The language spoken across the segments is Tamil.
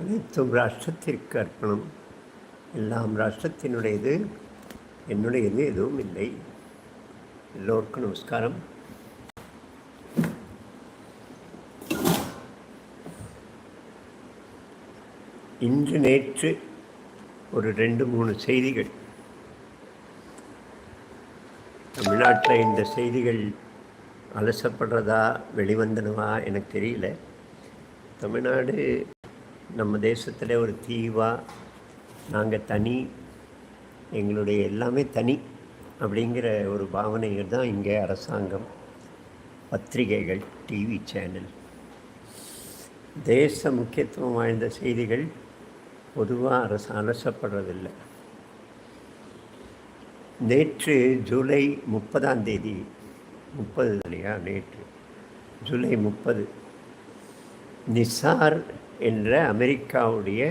அனைத்தும் ராஷ்டிரத்திற்கு அர்ப்பணம் எல்லாம் ராஷ்டிரத்தினுடையது. என்னுடையது எதுவும் இல்லை. எல்லோருக்கும் நமஸ்காரம். இன்று நேற்று ஒரு ரெண்டு மூணு செய்திகள். தமிழ்நாட்டில் இந்த செய்திகள் அலசப்படுறதா வெளிவந்தனவா எனக்கு தெரியல. தமிழ்நாடு நம்ம தேசத்தில் ஒரு தீவா நாங்கள் தனி எங்களுடைய எல்லாமே தனி அப்படிங்கிற ஒரு பாவனைகள் தான் இங்கே அரசாங்கம் பத்திரிகைகள் டிவி சேனல் தேச முக்கியத்துவம் வாய்ந்த செய்திகள் பொதுவாக அரசு அலசப்படுறதில்லை. நேற்று ஜூலை முப்பதாம் தேதி முப்பது இல்லையா நேற்று ஜூலை முப்பது நிசார் என்ற அமெரிக்காவுடைய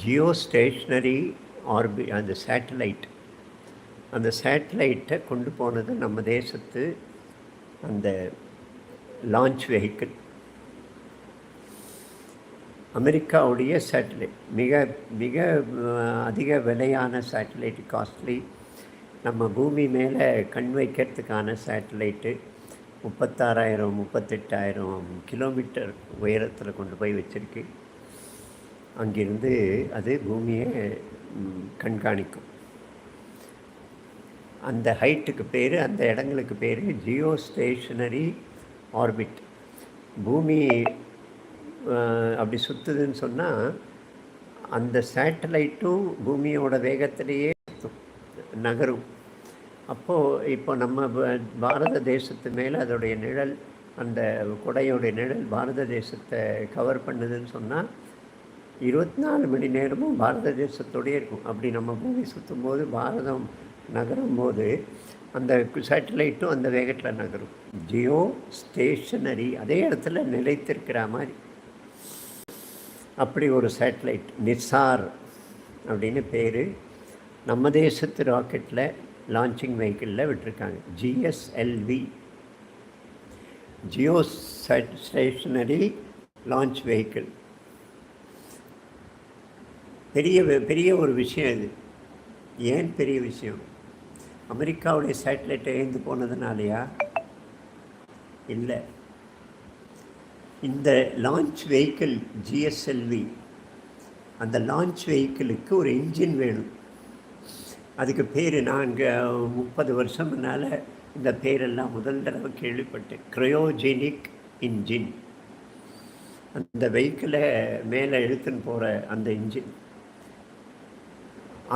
ஜியோ ஸ்டேஷ்னரி ஆர்பி அந்த சேட்டலைட் அந்த சேட்டலைட்டை கொண்டு போனது நம்ம தேசத்து அந்த லான்ச் வெஹிக்கிள் அமெரிக்காவுடைய சேட்டலைட் மிக மிக அதிக விலையான சேட்டலைட் காஸ்ட்லி நம்ம பூமி மேலே கண் வைக்கிறதுக்கான சேட்டலைட்டு முப்பத்தாறாயிரம் முப்பத்தெட்டாயிரம் கிலோமீட்டர் உயரத்தில் கொண்டு போய் வச்சுருக்கு. அங்கிருந்து அது பூமியை கண்காணிக்கும். அந்த ஹைட்டுக்கு பேர் அந்த இடங்களுக்கு பேர் ஜியோ ஸ்டேஷனரி ஆர்பிட். பூமி அப்படி சுற்றுதுன்னு சொன்னால் அந்த சேட்டலைட்டும் பூமியோட வேகத்திலேயே நகரும். அப்போது இப்போ நம்ம பாரத தேசத்து மேலே அதோடைய நிழல் அந்த கொடையோடைய நிழல் பாரத தேசத்தை கவர் பண்ணுதுன்னு சொன்னால் இருபத்தி நாலு மணி நேரமும் பாரத தேசத்தோடையே இருக்கும். அப்படி நம்ம பூமி சுற்றும் போது பாரதம் நகரும் போது அந்த சேட்டலைட்டும் அந்த வேகத்தில் நகரும். ஜியோ ஸ்டேஷனரி அதே இடத்துல நிலைத்திருக்கிற மாதிரி. அப்படி ஒரு சேட்டலைட் நிசார் அப்படின்னு பேர். நம்ம தேசத்து ராக்கெட்டில் லான்ச்சிங் வெஹிக்கிளில் விட்டுருக்காங்க. GSLV geostationary launch vehicle பெரிய பெரிய ஒரு விஷயம் இது. ஏன் பெரிய விஷயம்? அமெரிக்காவுடைய சேட்டலைட் ஏந்து போனதுனாலையா? இல்லை. இந்த லான்ச் வெஹிக்கிள் ஜிஎஸ்எல்வி அந்த லான்ச் வெஹிக்கிளுக்கு ஒரு இன்ஜின் வேணும். அதுக்கு பேர் நாங்கள் முப்பது வருஷம்னால இந்த பேரெல்லாம் முதல் தடவை கேள்விப்பட்டேன். க்ரையோஜெனிக் இன்ஜின் அந்த வெஹிக்கிளை மேலே இழுத்துன்னு போகிற அந்த இன்ஜின்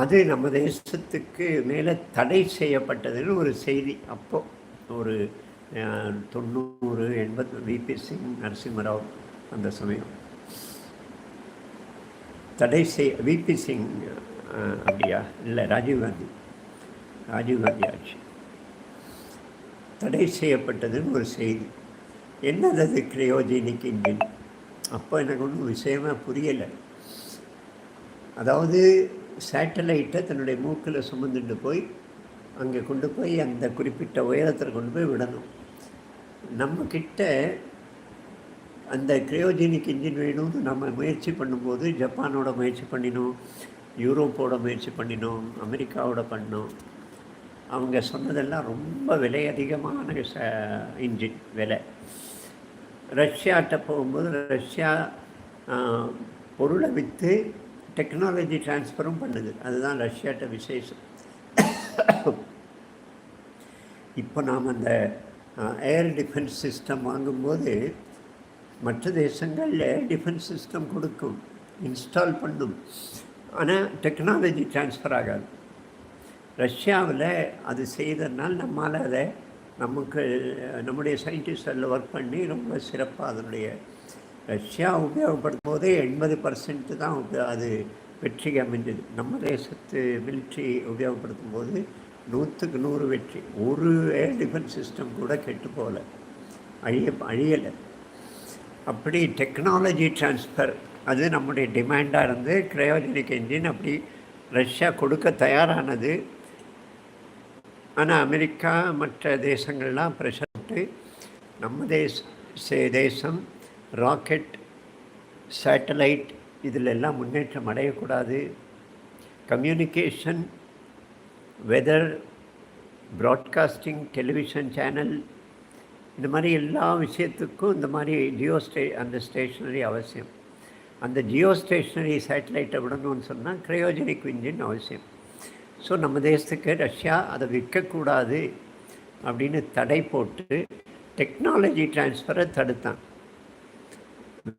அது நம்ம தேசத்துக்கு மேலே தடை செய்யப்பட்டதுன்னு ஒரு செய்தி அப்போது ஒரு தொண்ணூறு எண்பது விபி சிங் நரசிம்மராவ் அந்த சமயம். தடை செய் விபி சிங் அப்படியா? இல்லை ராஜீவ்காந்தி ராஜீவ்காந்தி ஆட்சி. தடை செய்யப்பட்டதுன்னு ஒரு செய்தி. என்னது அது கிரையோஜெனிக் இன்ஜின் அப்போ எனக்கு ஒன்றும் விஷயமாக புரியலை. அதாவது சேட்டலைட்டை தன்னுடைய மூக்கில் சுமந்துட்டு போய் அங்கே கொண்டு போய் அந்த குறிப்பிட்ட உயரத்தில் கொண்டு போய் விடணும். நம்மக்கிட்ட அந்த கிரையோஜெனிக் இன்ஜின் வேணும்னு நம்ம முயற்சி பண்ணும்போது ஜப்பானோட முயற்சி பண்ணினோம். யூரோப்போட முயற்சி பண்ணினோம் அமெரிக்காவோட பண்ணோம் அவங்க சொன்னதெல்லாம் ரொம்ப விலை அதிகமான ச இன்ஜின் விலை. ரஷ்யாட்ட போகும்போது ரஷ்யா பொருளை விற்று டெக்னாலஜி டிரான்ஸ்ஃபரும் பண்ணுது. அதுதான் ரஷ்யாட்ட விசேஷம். இப்போ நாம் அந்த ஏர் டிஃபென்ஸ் சிஸ்டம் வாங்கும்போது மற்ற தேசங்கள் ஏர் டிஃபென்ஸ் சிஸ்டம் கொடுக்கும் இன்ஸ்டால் பண்ணும். ஆனால் டெக்னாலஜி டிரான்ஸ்ஃபர் ஆகாது. ரஷ்யாவில் அது செய்ததுனால நம்மளால் அதை நமக்கு நம்முடைய சயின்டிஸ்ட் அதில் ஒர்க் பண்ணி ரொம்ப சிறப்பாக அதனுடைய ரஷ்யா உபயோகப்படுத்தும் போதே எண்பது பர்சன்ட்டு தான் அது வெற்றி அமைஞ்சது. நம்ம தேசத்து மிலிட்ரி உபயோகப்படுத்தும் போது நூற்றுக்கு நூறு வெற்றி. ஒரு ஏர் டிஃபென்ஸ் சிஸ்டம் கூட கெட்டு போகலை. அழிய அழியலை. அப்படி டெக்னாலஜி டிரான்ஸ்ஃபர் அது நம்முடைய டிமாண்டாக இருந்து கிரையோஜெனிக் என்ஜின் அப்படி ரஷ்யா கொடுக்க தயாரானது. ஆனால் அமெரிக்கா மற்ற தேசங்கள்லாம் ப்ரெஷர் நம்ம தேச தேசம் ராக்கெட் சேட்டலைட் இதில் எல்லாம் முன்னேற்றம் அடையக்கூடாது. Communication weather broadcasting television channel இந்த மாதிரி எல்லா விஷயத்துக்கும் இந்த மாதிரி ஜியோ ஸ்டே அந்த ஸ்டேஷ்னரி அவசியம். அந்த ஜியோ ஸ்டேஷ்னரி சேட்டலைட்டை விடணும்னு சொன்னால் க்ரையோஜெனிக் இன்ஜின் அவசியம். ஸோ நம்ம தேசத்துக்கு ரஷ்யா அதை விற்கக்கூடாது அப்படின்னு தடை போட்டு டெக்னாலஜி டிரான்ஸ்ஃபரை தடுத்தான்.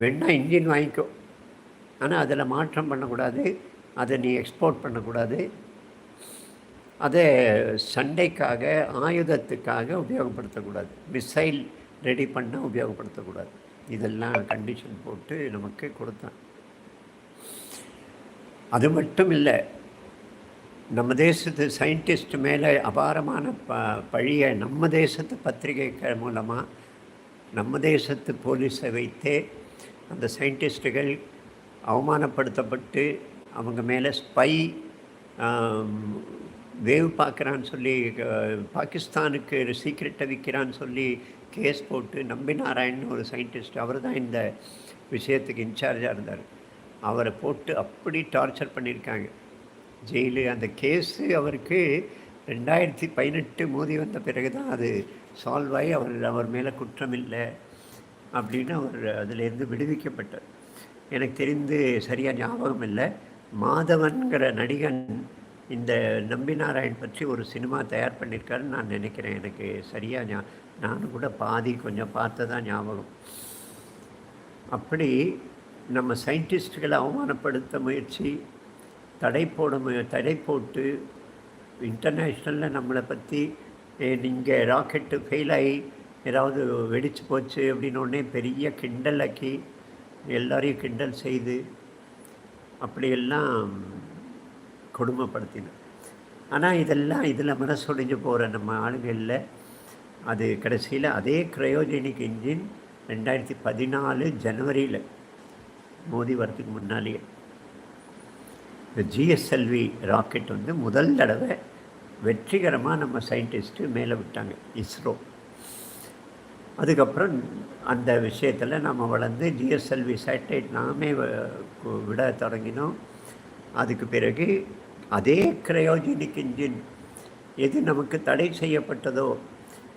வேணா இன்ஜின் வாங்கிக்கோ. ஆனால் அதில் மாற்றம் பண்ணக்கூடாது. அதை நீ எக்ஸ்போர்ட் பண்ணக்கூடாது. அதை சண்டைக்காக ஆயுதத்துக்காக உபயோகப்படுத்தக்கூடாது. மிசைல் ரெடி பண்ண உபயோகப்படுத்தக்கூடாது. இதெல்லாம் கண்டிஷன் போட்டு நமக்கு கொடுத்தான். அது மட்டும் இல்லை நம்ம தேசத்து சயின்டிஸ்ட் மேலே அபாரமான ப பழியை நம்ம தேசத்து பத்திரிகைகள் மூலமாக நம்ம தேசத்து போலீஸை வைத்தே அந்த சயின்டிஸ்ட்டுகள் அவமானப்படுத்தப்பட்டு அவங்க மேலே ஸ்பை வேவ் பார்க்குறான்னு சொல்லி பாகிஸ்தானுக்கு சீக்ரெட்டை விற்கிறான்னு சொல்லி கேஸ் போட்டு நம்பி நாராயணன் ஒரு சயின்டிஸ்ட் அவர் தான் இந்த விஷயத்துக்கு இன்சார்ஜாக இருந்தார். அவரை போட்டு அப்படி டார்ச்சர் பண்ணியிருக்காங்க. ஜெயிலு அந்த கேஸு அவருக்கு ரெண்டாயிரத்தி பதினெட்டு மோதி வந்த பிறகு தான் அது சால்வ் ஆகி அவர் அவர் மேலே குற்றம் இல்லை அப்படின்னு அவர் அதிலேருந்து விடுவிக்கப்பட்டார். எனக்கு தெரிந்து சரியாக ஞாபகம் இல்லை. மாதவன்கிற நடிகன் இந்த நம்பி நாராயண் பற்றி ஒரு சினிமா தயார் பண்ணியிருக்காருன்னு நான் நினைக்கிறேன். எனக்கு சரியாக ஞா நானும் கூட பாதி கொஞ்சம் பார்த்ததான் ஞாபகம். அப்படி நம்ம சயின்டிஸ்டுகளை அவமானப்படுத்த முயற்சி தடை போட முய தடை போட்டு இன்டர்நேஷ்னலில் நம்மளை பற்றி நீங்கள் ராக்கெட்டு ஃபெயில் ஆகி ஏதாவது வெடிச்சு போச்சு அப்படின்னு பெரிய கிண்டலாக்கி எல்லாரையும் கிண்டல் செய்து அப்படியெல்லாம் கொடுமைப்படுத்தினோம் ஆனால் இதெல்லாம் இதில் மனசொடிஞ்சு போகிற நம்ம ஆளுகளில் அது கடைசியில் அதே க்ரையோஜெனிக் இன்ஜின் ரெண்டாயிரத்தி பதினாலு ஜனவரியில் மோதி வரத்துக்கு முன்னாலேயே. இந்த ஜிஎஸ்எல்வி ராக்கெட் வந்து முதல் தடவை வெற்றிகரமாக நம்ம சயின்டிஸ்ட்டு மேலே விட்டாங்க இஸ்ரோ. அதுக்கப்புறம் அந்த விஷயத்தில் நம்ம வளர்ந்து ஜிஎஸ்எல்வி சேட்டலைட் நாமே விட தொடங்கினோம். அதுக்கு பிறகு அதே க்ரையோஜெனிக் இன்ஜின் எது நமக்கு தடை செய்யப்பட்டதோ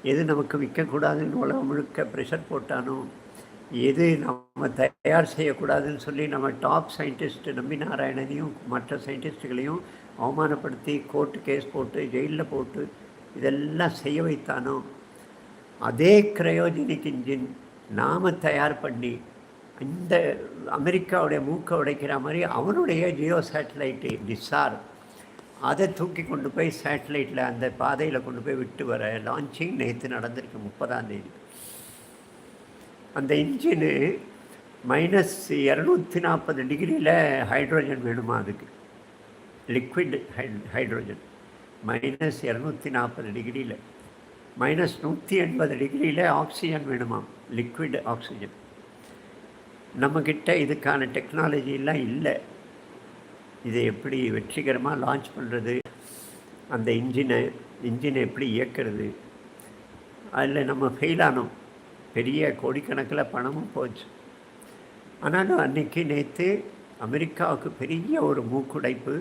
எது நமக்கு விற்கக்கூடாதுன்னு உலகம் முழுக்க ப்ரெஷர் போட்டானோ? எது நம்ம தயார் செய்யக்கூடாதுன்னு சொல்லி நம்ம டாப் சயின்டிஸ்ட்டு நம்பி நாராயணனையும் மற்ற சயின்டிஸ்ட்டுகளையும் அவமானப்படுத்தி கோர்ட்டு கேஸ் போட்டு ஜெயிலில் போட்டு இதெல்லாம் செய்ய வைத்தானோ? அதே கிரையோஜெனிக் இன்ஜின் நாம் தயார் பண்ணி இந்த அமெரிக்காவுடைய மூக்கை உடைக்கிற மாதிரி அவனுடைய ஜியோ சேட்டலைட்டு டிஸ்ஆர் அதை தூக்கி கொண்டு போய் சேட்டலைட்டில் அந்த பாதையில் கொண்டு போய் விட்டு வர லான்ச்சிங் நேற்று நடந்திருக்கு முப்பதாம் தேதி. அந்த இன்ஜினு மைனஸ் இரநூத்தி நாற்பது டிகிரியில் ஹைட்ரோஜன் வேணுமா அதுக்கு? லிக்விட் ஹை ஹைட்ரோஜன் மைனஸ் இரநூத்தி நாற்பது டிகிரியில் மைனஸ் நூற்றி எண்பது டிகிரியில் ஆக்சிஜன் வேணுமா? லிக்விட் ஆக்சிஜன் நம்மக்கிட்ட இதுக்கான டெக்னாலஜிலாம் இல்லை. இதை எப்படி வெற்றிகரமாக லான்ச் பண்ணுறது அந்த இன்ஜினை இன்ஜினை எப்படி இயக்கிறது? அதில் நம்ம ஃபெயிலானோம் பெரிய கோடிக்கணக்கில் பணமும் போச்சு. ஆனாலும் அன்றைக்கி நேற்று அமெரிக்காவுக்கு பெரிய ஒரு மூக்குடைப்பு.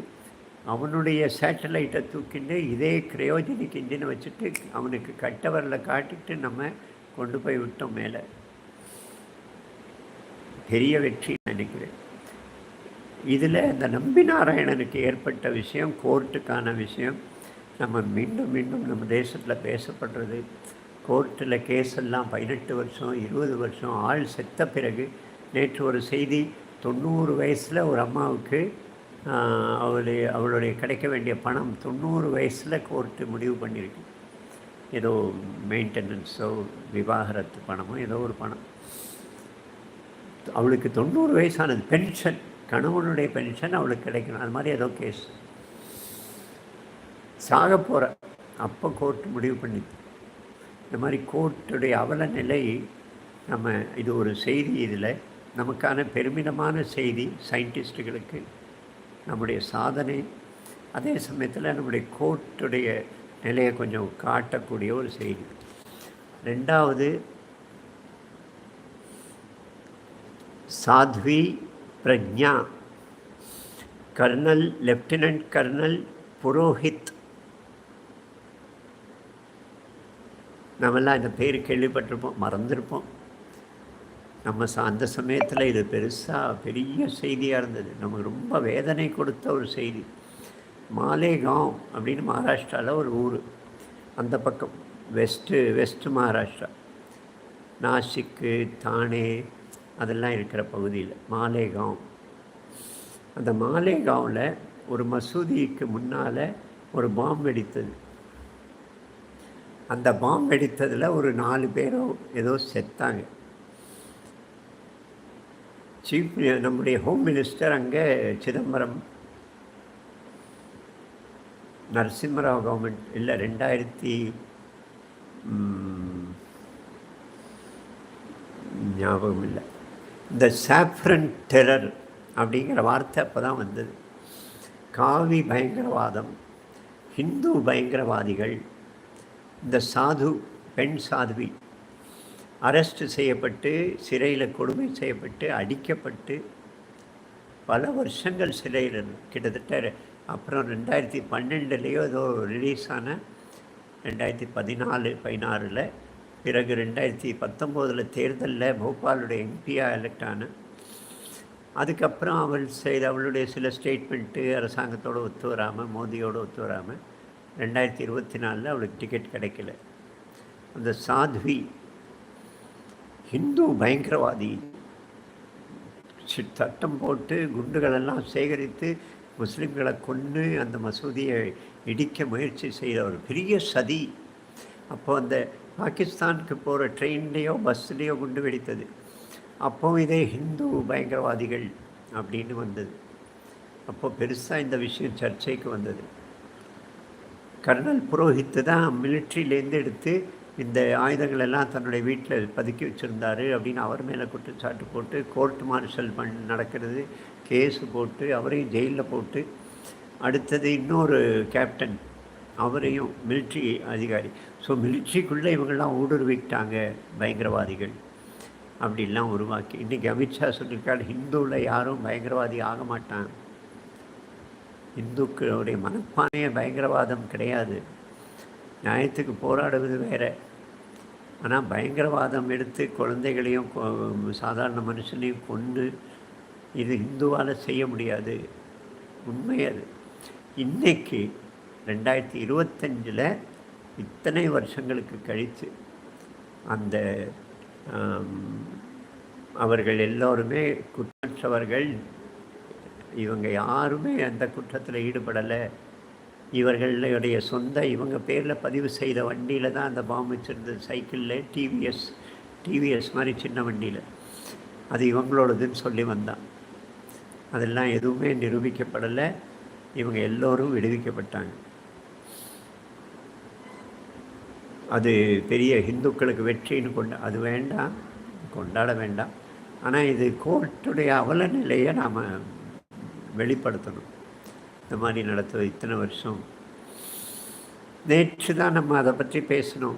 அவனுடைய சேட்டலைட்டை தூக்கிட்டு இதே கிரையோஜனிக் இன்ஜினை வச்சுட்டு அவனுக்கு கட்டவரில் காட்டிட்டு நம்ம கொண்டு போய் விட்டோம் மேலே. பெரிய வெற்றி நினைக்கிறேன். இதில் இந்த நம்பி நாராயணனுக்கு ஏற்பட்ட விஷயம் கோர்ட்டுக்கான விஷயம் நம்ம மீண்டும் மீண்டும் நம்ம தேசத்தில் பேசப்படுறது கோர்ட்டில் கேஸ் எல்லாம் பதினெட்டு வருஷம் இருபது வருஷம் ஆள் செத்த பிறகு நேற்று ஒரு செய்தி தொண்ணூறு வயசில் ஒரு அம்மாவுக்கு அவளுடைய அவளுடைய கிடைக்க வேண்டிய பணம் தொண்ணூறு வயசில் கோர்ட்டு முடிவு பண்ணியிருக்கு. ஏதோ மெயின்டெனன்ஸோ விவாகரத்து பணமோ ஏதோ ஒரு பணம். அவளுக்கு தொண்ணூறு வயசானது பென்ஷன். கணவனுடைய பென்ஷன் அவளுக்கு கிடைக்கணும். அது மாதிரி ஏதோ கேஸ் சாக போகிற அப்போ கோர்ட் முடிவு பண்ணி இந்த மாதிரி கோர்ட்டுடைய அவல நிலை நம்ம இது ஒரு செய்தி இதில். நமக்கான பெருமிதமான செய்தி சயின்டிஸ்ட்டுகளுக்கு நம்முடைய சாதனை. அதே சமயத்தில் நம்முடைய கோர்ட்டுடைய நிலையை கொஞ்சம் காட்டக்கூடிய ஒரு செய்தி. ரெண்டாவது Sadhvi Pragya. Colonel lieutenant colonel Purohit. நம்மெல்லாம் இந்த பேர் கேள்விப்பட்டிருப்போம் மறந்துருப்போம். நம்ம அந்த சமயத்தில் இது பெருசாக பெரிய செய்தியாக இருந்தது. நமக்கு ரொம்ப வேதனை கொடுத்த ஒரு செய்தி. மாலேகாவ் அப்படின்னு மகாராஷ்டிராவில் ஒரு ஊர். அந்த பக்கம் வெஸ்ட்டு வெஸ்ட் மகாராஷ்டிரா. நாசிக்கு தானே அதெல்லாம் இருக்கிற பகுதியில். மாலேகாம். அந்த மாலேகாவில் ஒரு மசூதிக்கு முன்னால் ஒரு பாம் வெடித்தது. அந்த பாம் வெடித்ததில் ஒரு நாலு பேரும் ஏதோ செத்தாங்க. சீஃப் நம்முடைய ஹோம் மினிஸ்டர் அங்கே சிதம்பரம். நரசிம்மராவ் கவர்மெண்ட் இல்லை ரெண்டாயிரத்தி ஞாபகம் இல்லை த சாஃப்ரன் டெரர் அப்படிங்கிற வார்த்தை அப்போ தான் வந்தது. காவி பயங்கரவாதம் ஹிந்து பயங்கரவாதிகள் இந்த சாது பெண் சாதுவி அரெஸ்ட் செய்யப்பட்டு சிறையில் கொடுமை செய்யப்பட்டு அடிக்கப்பட்டு பல வருஷங்கள் சிறையில் கிட்டத்தட்ட அப்புறம் ரெண்டாயிரத்தி பன்னெண்டுலேயோ ஏதோ ரிலீஸ் ஆன ரெண்டாயிரத்தி பதினாலு பதினாறில் பிறகு ரெண்டாயிரத்தி பத்தொம்போதில் தேர்தலில் போபாலுடைய எம்பியாக எலெக்ட் ஆன அதுக்கப்புறம் அவள் செய்த அவளுடைய சில ஸ்டேட்மெண்ட்டு அரசாங்கத்தோடு ஒத்து வராமல் மோதியோடு ஒத்து வராமல் ரெண்டாயிரத்தி இருபத்தி நாலில் அவளுக்கு டிக்கெட் கிடைக்கல. அந்த சாத்வி ஹிந்து பயங்கரவாதி. சட்டம் போட்டு குண்டுகளெல்லாம் சேகரித்து முஸ்லீம்களை கொன்று அந்த மசூதியை இடிக்க முயற்சி செய்த ஒரு பெரிய சதி. அப்போ அந்த பாகிஸ்தானுக்கு போகிற ட்ரெயின்லேயோ பஸ்லேயோ குண்டு வெடித்தது. அப்போ இதே ஹிந்து பயங்கரவாதிகள் அப்படின்னு வந்தது. அப்போ பெருசாக இந்த விஷயம் சர்ச்சைக்கு வந்தது. கர்னல் புரோஹித்து தான் மிலிட்ரியிலேருந்து எடுத்து இந்த ஆயுதங்கள் எல்லாம் தன்னுடைய வீட்டில் பதுக்கி வச்சுருந்தாரு அப்படின்னு அவர் மேலே குற்றச்சாட்டு போட்டு கோர்ட் மார்ஷல் பண் நடக்கிறது கேஸு போட்டு அவரையும் ஜெயிலில் போட்டு அடுத்தது இன்னொரு கேப்டன் அவரையும் மிலிட்ரி அதிகாரி. ஸோ மிலிட்ரிக்குள்ளே இவங்கெல்லாம் ஊடுருவிட்டாங்க பயங்கரவாதிகள். அப்படிலாம் உருவாக்கி. இன்றைக்கி அமித்ஷா சொல்லியிருக்காரு ஹிந்துவில் யாரும் பயங்கரவாதி ஆக மாட்டான். இந்துக்களுடைய மனப்பானைய பயங்கரவாதம் கிடையாது. நியாயத்துக்கு போராடுவது வேற. ஆனால் பயங்கரவாதம் எடுத்து குழந்தைகளையும் கொ- சாதாரண மனுஷனையும் கொண்டு இது இந்துவால் செய்ய முடியாது. உண்மை அது. இன்றைக்கி ரெண்டாயிரத்தி இருபத்தஞ்சில் இத்தனை வருஷங்களுக்கு கழித்து அந்த அவர்கள் எல்லோருமே குற்றமற்றவர்கள் இவங்க யாருமே அந்த குற்றத்தில் ஈடுபடலை. இவர்களுடைய சொந்த இவங்க பேரில் பதிவு செய்த வண்டியில் தான் அந்த பாம்பு வச்சுருந்தது சைக்கிளில் டிவிஎஸ் டிவிஎஸ் மாதிரி சின்ன வண்டியில். அது இவங்களோடதுன்னு சொல்லி வந்தான். அதெல்லாம் எதுவுமே நிரூபிக்கப்படலை. இவங்க எல்லோரும் விடுவிக்கப்பட்டாங்க. அது பெரிய ஹிந்துக்களுக்கு வெற்றின்னு கொண்டா அது வேண்டாம் கொண்டாட வேண்டாம். ஆனால் இது கோர்ட்டுடைய அவல நிலையை நாம் வெளிப்படுத்தணும். இந்த மாதிரி நடத்துவது இத்தனை வருஷம். நேற்று தான் நம்ம அதை பற்றி பேசணும்.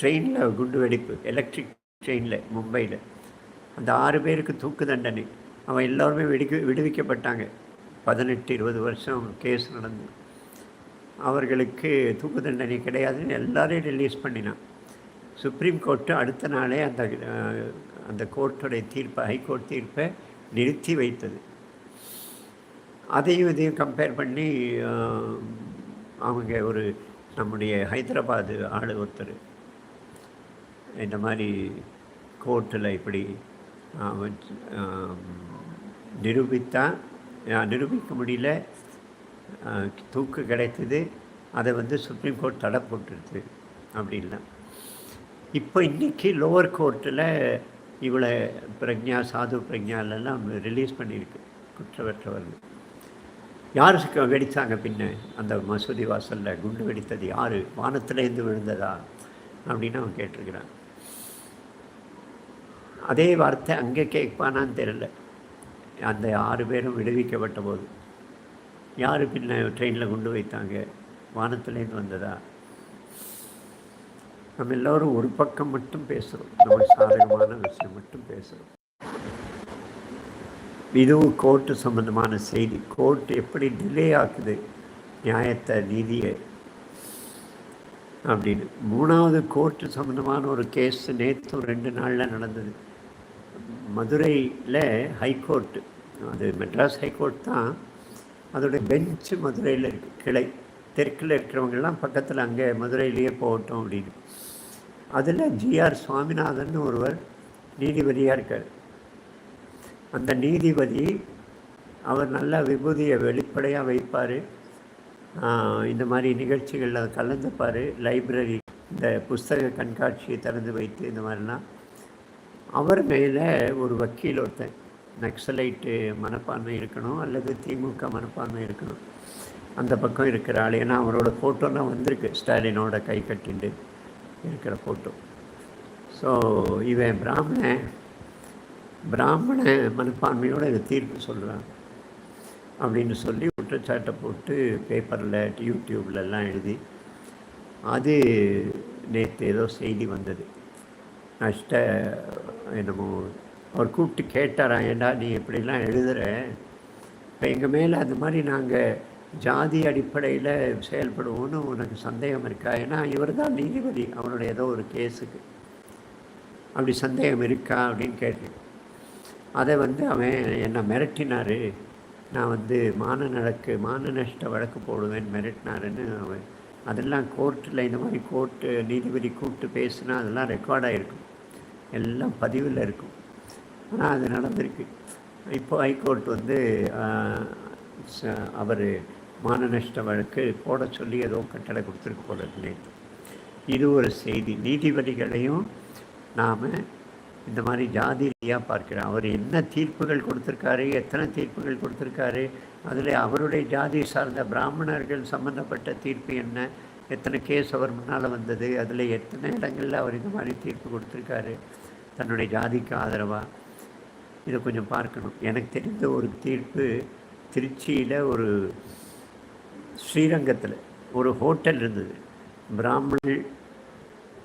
ட்ரெயினில் குண்டு வெடிப்பு எலக்ட்ரிக் ட்ரெயினில் மும்பையில். அந்த ஆறு பேருக்கு தூக்கு தண்டனை. அவன் எல்லோருமே விடுக்க விடுவிக்கப்பட்டாங்க. பதினெட்டு இருபது வருஷம் கேஸ் நடந்து அவர்களுக்கு தூக்கு தண்டனை கிடையாதுன்னு எல்லாரையும் ரிலீஸ் பண்ணினான். சுப்ரீம் கோர்ட்டு அடுத்த நாளே அந்த அந்த கோர்ட்டுடைய தீர்ப்பை ஹைகோர்ட் தீர்ப்பை நிறுத்தி வைத்தது. அதையும் இதையும் கம்பேர் பண்ணி அவங்க ஒரு நம்முடைய ஹைதராபாத் ஆளு ஒருத்தர். இந்த மாதிரி கோர்ட்டில் இப்படி நிரூபித்தான் நிரூபித்தா நிரூபிக்க முடியல. தூக்கு கிடைத்தது அதை வந்து சுப்ரீம் கோர்ட் தடை போட்டுருது அப்படின்லாம் இப்போ இன்றைக்கி லோவர் கோர்ட்டில் இவளை பிரக்ஞா சாது பிரக்ஞாலெல்லாம் ரிலீஸ் பண்ணியிருக்கு குற்றமற்றவர்கள். யார் வெடித்தாங்க பின்ன? அந்த மசூதி வாசலில் குண்டு வெடித்தது யார்? வானத்திலேருந்து விழுந்ததா? அப்படின்னு அவன் கேட்டிருக்கிறான். அதே வார்த்தை அங்கே கேட்பானான்னு தெரியல. அந்த ஆறு பேரும் விடுவிக்கப்பட்ட போது. யார் பின்ன ட்ரெயினில் கொண்டு வைத்தாங்க வானத்துலேருந்து வந்ததா? நம்ம எல்லோரும் ஒரு பக்கம் மட்டும் பேசுகிறோம் நம்ம சாதகமான விஷயம் மட்டும் பேசுகிறோம் இதுவும் கோர்ட்டு சம்மந்தமான செய்தி. கோர்ட் எப்படி டிலே ஆக்குது? நியாயத்தை நீதியை அப்படின்னு. மூணாவது கோர்ட்டு சம்மந்தமான ஒரு கேஸ் நேற்று ரெண்டு நாளில் நடந்தது. மதுரையில் ஹைகோர்ட்டு அது மெட்ராஸ் ஹைகோர்ட் தான். அதோடைய பெஞ்சு மதுரையில் இருக்குது கிளை தெற்கில் இருக்கிறவங்கெல்லாம் பக்கத்தில் அங்கே மதுரையிலேயே போகட்டும் அப்படின்னு. அதில் ஜிஆர் சுவாமிநாதன் ஒருவர் நீதிபதியாக இருக்கார். அந்த நீதிபதி அவர் நல்ல விபூதியை வெளிப்படையாக வைப்பார். இந்த மாதிரி நிகழ்ச்சிகளில் கலந்துப்பார். லைப்ரரி இந்த புஸ்தக கண்காட்சியை திறந்து வைத்து இந்த மாதிரிலாம். அவர் மேலே ஒரு வக்கீல் ஒருத்தன். நக்சலைட்டு மனப்பான்மை இருக்கணும் அல்லது திமுக மனப்பான்மை இருக்கணும். அந்த பக்கம் இருக்கிற ஆள் ஏன்னா அவரோட ஃபோட்டோலாம் வந்திருக்கு. ஸ்டாலினோட கை கட்டிண்டு இருக்கிற ஃபோட்டோ ஸோ இவன் பிராமணன். பிராமண மனப்பான்மையோடு இதை தீர்ப்பு சொல்கிறான் அப்படின்னு சொல்லி குற்றச்சாட்டை போட்டு பேப்பரில் யூடியூப்லலாம் எழுதி அது நேற்று ஏதோ செய்தி வந்தது. நஷ்ட என்னமோ அவர் கூப்பிட்டு கேட்டாரா ஏண்டா நீ இப்படிலாம் எழுதுகிற இப்போ எங்கள் மேலே அந்த மாதிரி நாங்கள் ஜாதி அடிப்படையில் செயல்படுவோன்னு உனக்கு சந்தேகம் இருக்கா? ஏன்னா இவர் தான் நீதிபதி அவனுடைய ஏதோ ஒரு கேஸுக்கு. அப்படி சந்தேகம் இருக்கா அப்படின்னு கேட்டேன். அதை வந்து அவன் என்னை மிரட்டினார். நான் வந்து மான நடக்கு மான நஷ்ட வழக்கு போடுவேன் மிரட்டினாருன்னு அவன் அதெல்லாம் கோர்ட்டில் இந்த மாதிரி கோர்ட்டு நீதிபதி கூப்பிட்டு பேசுனா அதெல்லாம் ரெக்கார்டாக இருக்கும் எல்லாம் பதிவில் இருக்கும். ஆனால் அது நடந்திருக்கு. இப்போ ஹைகோர்ட் வந்து அவர் மான நஷ்ட வழக்கு போட சொல்லி ஏதோ கட்டளை கொடுத்துருக்கு போல நேற்று இது ஒரு செய்தி. நீதிபதிகளையும் நாம் இந்த மாதிரி ஜாதி ரீதியாக பார்க்கிறோம் அவர் என்ன தீர்ப்புகள் கொடுத்துருக்காரு எத்தனை தீர்ப்புகள் கொடுத்துருக்காரு அதில் அவருடைய ஜாதி சார்ந்த பிராமணர்கள் சம்மந்தப்பட்ட தீர்ப்பு என்ன எத்தனை கேஸ் அவர் முன்னால் வந்தது அதில் எத்தனை இடங்களில் அவர் இந்த மாதிரி தீர்ப்பு கொடுத்துருக்காரு தன்னுடைய ஜாதிக்கு ஆதரவாக இதை கொஞ்சம் பார்க்கணும். எனக்கு தெரிந்த ஒரு தீர்ப்பு திருச்சியில் ஒரு ஸ்ரீரங்கத்தில் ஒரு ஹோட்டல் இருந்தது. பிராமண்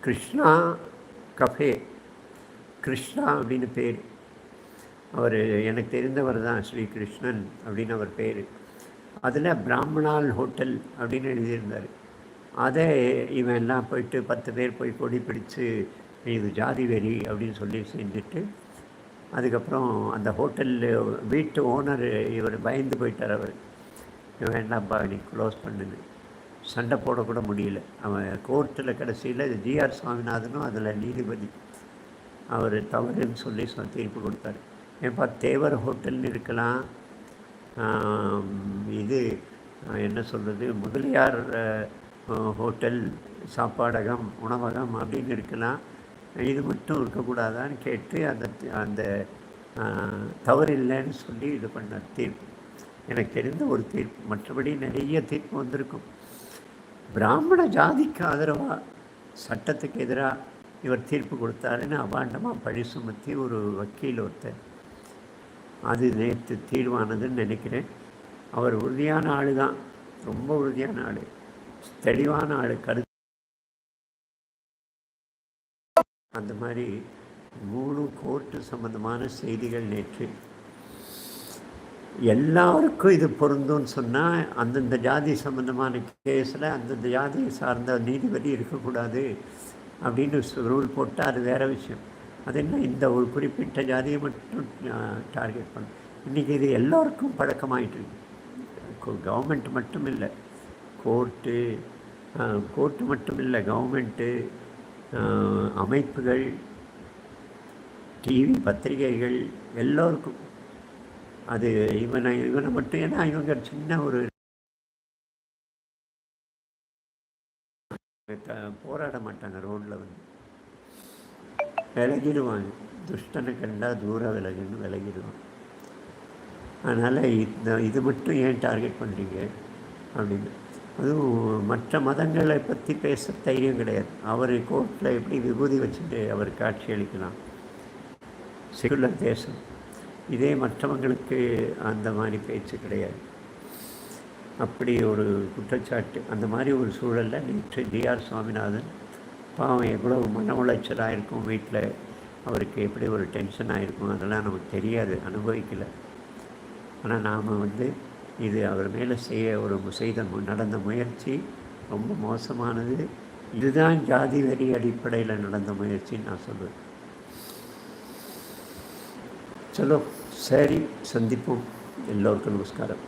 கிருஷ்ணா கஃபே. கிருஷ்ணா அப்படின்னு பேர். அவர் எனக்கு தெரிந்தவர் தான் ஸ்ரீ கிருஷ்ணன் அப்படின்னு அவர் பேர். அதில் பிராமணால் ஹோட்டல் அப்படின்னு எழுதியிருந்தார். அதை இவன் எல்லாம் போயிட்டு பத்து பேர் போய் கொடி பிடிச்சு இது ஜாதி வெறி அப்படின்னு சொல்லி செஞ்சுட்டு அதுக்கப்புறம் அந்த ஹோட்டலில் வீட்டு ஓனர் இவர் பயந்து போயிட்டார் அவர். வேண்டாம்ப்பா நீ க்ளோஸ் பண்ணுன்னு. சண்டை போடக்கூட முடியல. அவன் கோர்ட்டில் கடைசியில் ஜிஆர் சுவாமிநாதனும் அதில் நீதிபதி. அவர் தவறுன்னு சொல்லி தீர்ப்பு கொடுத்தாரு. ஏன்ப்பா தேவர் ஹோட்டல்னு இருக்கலாம் இது என்ன சொல்கிறது முதலியார் ஹோட்டல் சாப்பாடகம் உணவகம் அப்படின்னு இருக்கலாம். இது மட்டும் இருக்கக்கூடாதான்னு கேட்டு அந்த அந்த தவறு இல்லைன்னு சொல்லி இது பண்ண தீர்ப்பு. எனக்கு தெரிந்த ஒரு தீர்ப்பு. மற்றபடி நிறைய தீர்ப்பு வந்திருக்கும். பிராமண ஜாதிக்கு ஆதரவாக சட்டத்துக்கு எதிராக இவர் தீர்ப்பு கொடுத்தாருன்னு அபாண்டமாக பழி சுமத்தி ஒரு வக்கீல் ஒருத்தர். அது நேற்று தீர்வானதுன்னு நினைக்கிறேன். அவர் உறுதியான ஆள் தான் ரொம்ப உறுதியான ஆள். தெளிவான ஆள் கருத்து அந்த மாதிரி மூணு கோர்ட்டு சம்மந்தமான செய்திகள் நேற்று. எல்லாருக்கும் இது பொருந்தும்னு சொன்னால் அந்தந்த ஜாதி சம்மந்தமான கேஸில் அந்தந்த ஜாதியை சார்ந்த நீதிபதி இருக்கக்கூடாது அப்படின்னு ரூல் போட்டால் அது வேறு விஷயம். அது என்ன? இந்த ஒரு குறிப்பிட்ட ஜாதியை மட்டும் டார்கெட் பண்ணும் இன்றைக்கி இது எல்லோருக்கும் பழக்கமாயிட்டு கவர்மெண்ட் மட்டும் இல்லை. கோர்ட்டு கோர்ட்டு மட்டும் இல்லை கவர்மெண்ட்டு அமைப்புகள் டிவி பத்திரிகைகள் எல்லோருக்கும். அது இவனை இவனை மட்டும் ஏன்னா இவங்க சின்ன ஒரு போராட மாட்டாங்க ரோட்டில் வந்து. விலகிடுவாங்க. துஷ்டனை கண்டால் தூர விலகுன்னு விலகிடுவான் அதனால் இந்த இது மட்டும் ஏன் டார்கெட் பண்ணுறீங்க அப்படின்னு. அதுவும் மற்ற மதங்களை பற்றி பேச தைரியம் கிடையாது. அவர் கோர்ட்டில் எப்படி விபூதி வச்சுட்டு அவர் காட்சி அளிக்கலாம்? செகுலர் தேசம். இதே மற்றவங்களுக்கு அந்த மாதிரி பேச்சு கிடையாது. அப்படி ஒரு குற்றச்சாட்டு அந்த மாதிரி ஒரு சூழலில் நேற்று ஜிஆர் சுவாமிநாதன் பாவம் எவ்வளோ மன உளைச்சலாக இருக்கும் வீட்டில் அவருக்கு எப்படி ஒரு டென்ஷன் ஆகிருக்கும் அதெல்லாம் நமக்கு தெரியாது அனுபவிக்கலை. ஆனால் நாம் வந்து இது அவர் மேலே செய்ய ஒரு செய்த நடந்த முயற்சி ரொம்ப மோசமானது. இதுதான் ஜாதி வெறி அடிப்படையில் நடந்த முயற்சின்னு நான் சொல்லுவேன் சலோ சரி சந்திப்போம். எல்லோருக்கும் நமஸ்காரம்.